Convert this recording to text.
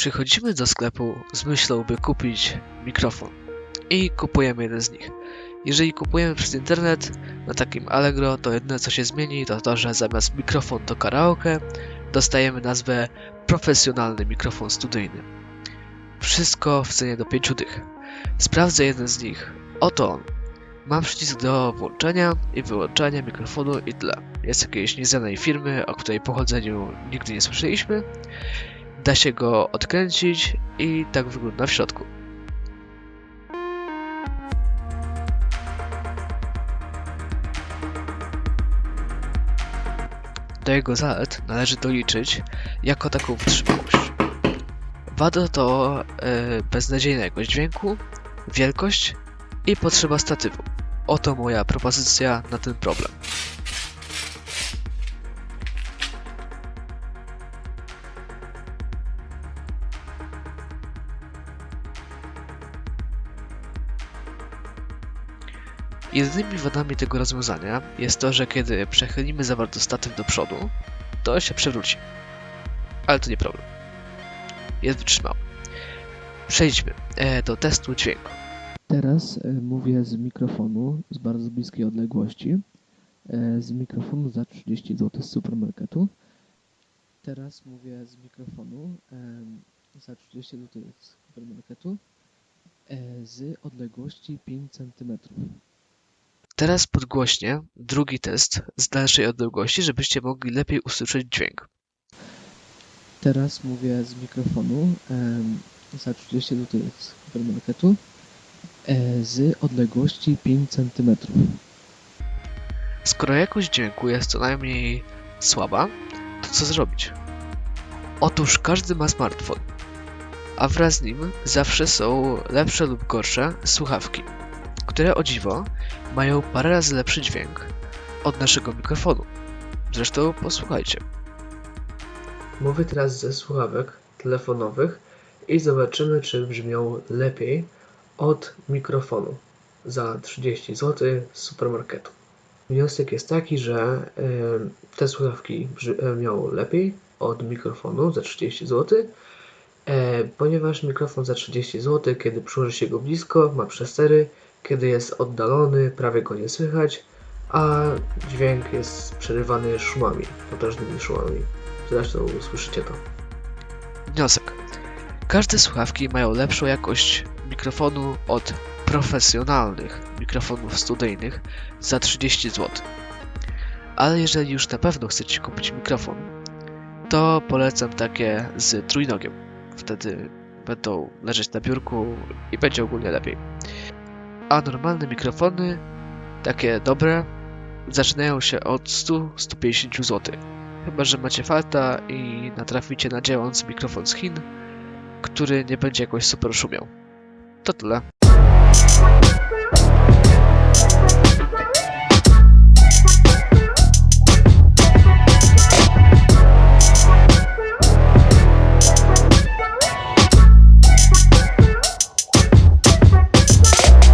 Przychodzimy do sklepu z myślą, by kupić mikrofon i kupujemy jeden z nich. Jeżeli kupujemy przez internet na takim Allegro, to jedyne co się zmieni to to, że zamiast mikrofon do karaoke dostajemy nazwę profesjonalny mikrofon studyjny. Wszystko w cenie do 5 dych. Sprawdzę jeden z nich. Oto on. Mam przycisk do włączenia i wyłączania mikrofonu i tyle. Jest jakiejś nieznanej firmy, o której pochodzeniu nigdy nie słyszeliśmy. Da się go odkręcić i tak wygląda w środku. Do jego zalet należy doliczyć jako taką wytrzymałość. Wada to e, beznadziejna jakość dźwięku, wielkość i potrzeba statywu. Oto moja propozycja na ten problem. Jedynymi wadami tego rozwiązania jest to, że kiedy przechylimy za bardzo statyw do przodu, to się przewróci. Ale to nie problem. Jest wytrzymały. Przejdźmy e, do testu dźwięku. Teraz e, mówię z mikrofonu z bardzo bliskiej odległości. E, Z mikrofonu za 30 zł z supermarketu. Teraz mówię z mikrofonu za 30 zł z supermarketu z odległości 5 cm. Teraz podgłośnie drugi test z dalszej odległości, żebyście mogli lepiej usłyszeć dźwięk. Teraz mówię z mikrofonu za 30 zł z supermarketu e, z odległości 5 cm. Skoro jakość dźwięku jest co najmniej słaba, to co zrobić? Otóż każdy ma smartfon, a wraz z nim zawsze są lepsze lub gorsze słuchawki, które o dziwo mają parę razy lepszy dźwięk od naszego mikrofonu. Zresztą posłuchajcie. Mówię teraz ze słuchawek telefonowych i zobaczymy, czy brzmią lepiej od mikrofonu za 30 zł z supermarketu. Wniosek jest taki, że y, te słuchawki brzmią lepiej od mikrofonu za 30 zł, e, ponieważ mikrofon za 30 zł, kiedy przyłoży się go blisko, ma przestery, kiedy jest oddalony, prawie go nie słychać, a dźwięk jest przerywany szumami, potężnymi szumami. Zresztą słyszycie to. Wniosek. Każde słuchawki mają lepszą jakość mikrofonu od profesjonalnych mikrofonów studyjnych za 30 zł. Ale jeżeli już na pewno chcecie kupić mikrofon, to polecam takie z trójnogiem. Wtedy będą leżeć na biurku i będzie ogólnie lepiej. A normalne mikrofony, takie dobre, zaczynają się od 100-150 zł. Chyba, że macie farta i natraficie na działający mikrofon z Chin, który nie będzie jakoś super szumiał. To tyle.